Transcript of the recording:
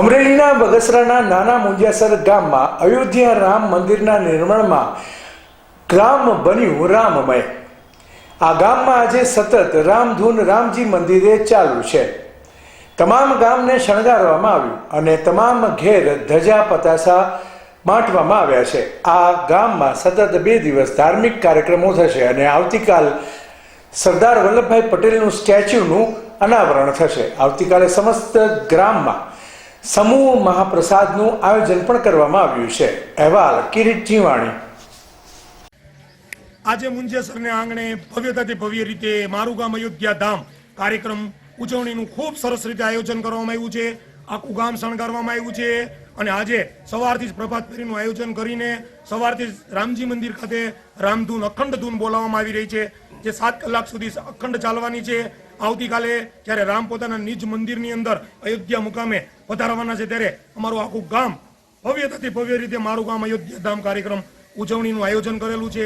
અમરેલીના બગસરાના નાના મુંજિયાસર ગામમાં અયોધ્યા રામ મંદિરના નિર્માણમાં ગ્રામ બન્યું રામમય. આ ગામમાં આજે સતત રામધૂન રામજી મંદિરે ચાલુ છે. તમામ ગામને શણગારવામાં આવ્યું અને તમામ ઘેર ધજા પતાસા બાંટવામાં આવ્યા છે. આ ગામમાં સતત બે દિવસ ધાર્મિક કાર્યક્રમો થશે અને આવતીકાલ સરદાર વલ્લભભાઈ પટેલનું સ્ટેચ્યુનું અનાવરણ થશે. આવતીકાલે સમસ્ત ગ્રામમાં સમૂહ મહાપ્રસાદનું આયોજન પણ કરવામાં આવ્યું છે. અહેવાલ, કિરીટ ચીવાણી આજે મુંજેસરને આંગણે ભવ્યતાથી ભવ્ય રીતે મારું ગામ અયોધ્યા ધામ કાર્યક્રમ ઉજવણીનું ખૂબ સરસ રીતે આયોજન કરવામાં આવ્યું છે. આખું ગામ શણગારવામાં આવ્યું છે અને આજે સવારથી જ પ્રભાત ફેરીનું આયોજન કરીને સવારથી જ રામજી મંદિર ખાતે રામધૂન અખંડ ધૂન બોલાવવામાં આવી રહી છે. જે સાત કલાક સુધી અખંડ ચાલવાની છે. આવતીકાલે જ્યારે રામ પોતાના નિજ મંદિરની અંદર અયોધ્યા મુકામે પધારવાના છે ત્યારે અમારું આખું ગામ ભવ્યતાથી ભવ્ય રીતે મારું ગામ અયોધ્યા ધામ કાર્યક્રમ ઉજવણીનું આયોજન કરેલું છે.